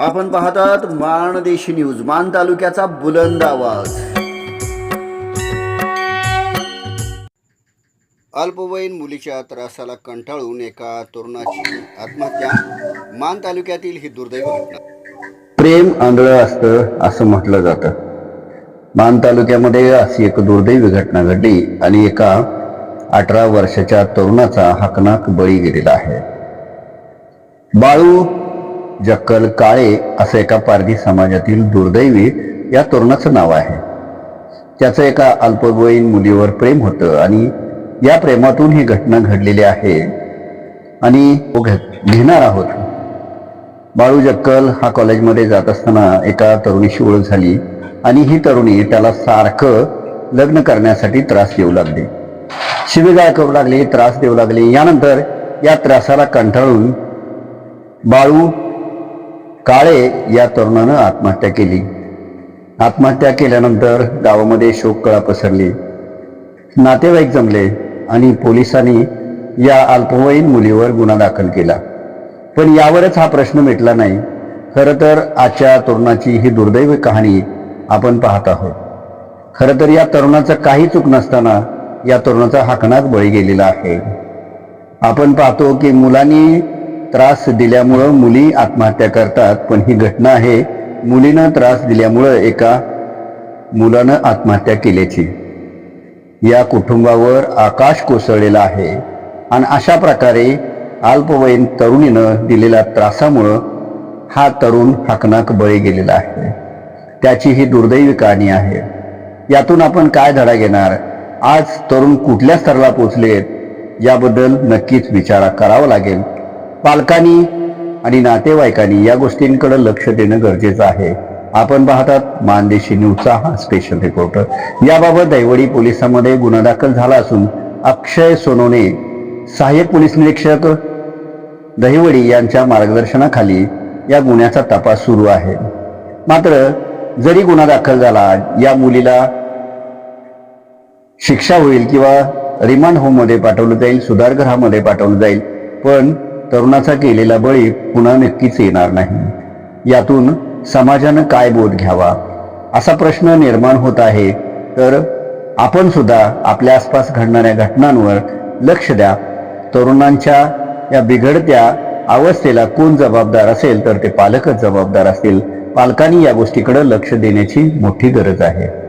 आपण पाहतात माणदेशी न्यूज मान तालुक्याचा बुलंद आवाज. अल्पवयीन मुलीच्या त्रासाला कंटाळून एका तरुणाची आत्महत्या. मान तालुक्यातील ही दुर्दैव घटना. प्रेम आंधळं असतं असं म्हटलं जातं. मान तालुक्यामध्ये अशी एक दुर्दैवी घटना घडली आणि एका अठरा वर्षाच्या तरुणाचा हकनाक बळी गेलेला आहे. बाळू जक्कल काळे असं एका पारधी समाजातील दुर्दैवी या तरुणाचं नाव आहे. त्याचं एका अल्पवयीन मुलीवर प्रेम होतं आणि या प्रेमातून ही घटना घडलेली आहे आणि तो घेणार आहोत. बाळू जक्कल हा कॉलेजमध्ये जात असताना एका तरुणीशी ओळख झाली आणि ही तरुणी त्याला सारखं लग्न करण्यासाठी त्रास देऊ लागली. शिवेगाळ करू लागली त्रास देऊ लागली. यानंतर या त्रासाला कंटाळून बाळू काळे या तरुणानं आत्महत्या केली. आत्महत्या केल्यानंतर गावामध्ये शोककळा पसरली. नातेवाईक जमले आणि पोलिसांनी या अल्पवयीन मुलीवर गुन्हा दाखल केला. पण यावरच हा प्रश्न मिटला नाही. खरं तर आजच्या तरुणाची ही दुर्दैवी कहाणी आपण पाहत आहोत. खरं तर या तरुणाचं काही चूक नसताना या तरुणाचा हाकणात बळी गेलेला आहे. आपण पाहतो की मुलांनी त्रास दिल्यामुळं मुली आत्महत्या करतात. पण ही घटना आहे मुलीनं त्रास दिल्यामुळं एका मुलानं आत्महत्या केल्याची. या कुटुंबावर आकाश कोसळलेला आहे आणि अशा प्रकारे अल्पवयीन तरुणीनं दिलेल्या त्रासामुळं हा तरुण हकनाक बळी गेलेला आहे. त्याची ही दुर्दैवी कहाणी आहे. यातून आपण काय धडा घेणार? आज तरुण कुठल्या स्तराला पोचलेत? याबद्दल नक्कीच विचार करावा लागेल. पालकांनी आणि नातेवाईकांनी या गोष्टींकडे लक्ष देणं गरजेचं आहे. आपण पाहतात मानदेशी न्यूजचा हा स्पेशल रिपोर्टर याबाबत दैवडी पोलिसांमध्ये गुन्हा दाखल झाला असून अक्षय सोनोने सहाय्यक पोलीस निरीक्षक दहिवडी यांच्या मार्गदर्शनाखाली या गुन्ह्याचा तपास सुरू आहे. मात्र जरी गुन्हा दाखल झाला या मुलीला शिक्षा होईल किंवा रिमांड होममध्ये पाठवलं जाईल सुधारगृहामध्ये पाठवलं जाईल पण तरुणाचा केलेला बळी पुन्हा नक्कीच येणार नाही. यातून समाजानं काय बोध घ्यावा? असा प्रश्न निर्माण होत आहे. तर आपण सुद्धा आपल्या आसपास घडणाऱ्या घटनांवर लक्ष द्या. तरुणांच्या या बिघडत्या अवस्थेला कोण जबाबदार असेल तर ते पालकच जबाबदार असतील. पालकांनी या गोष्टीकडे लक्ष देण्याची मोठी गरज आहे.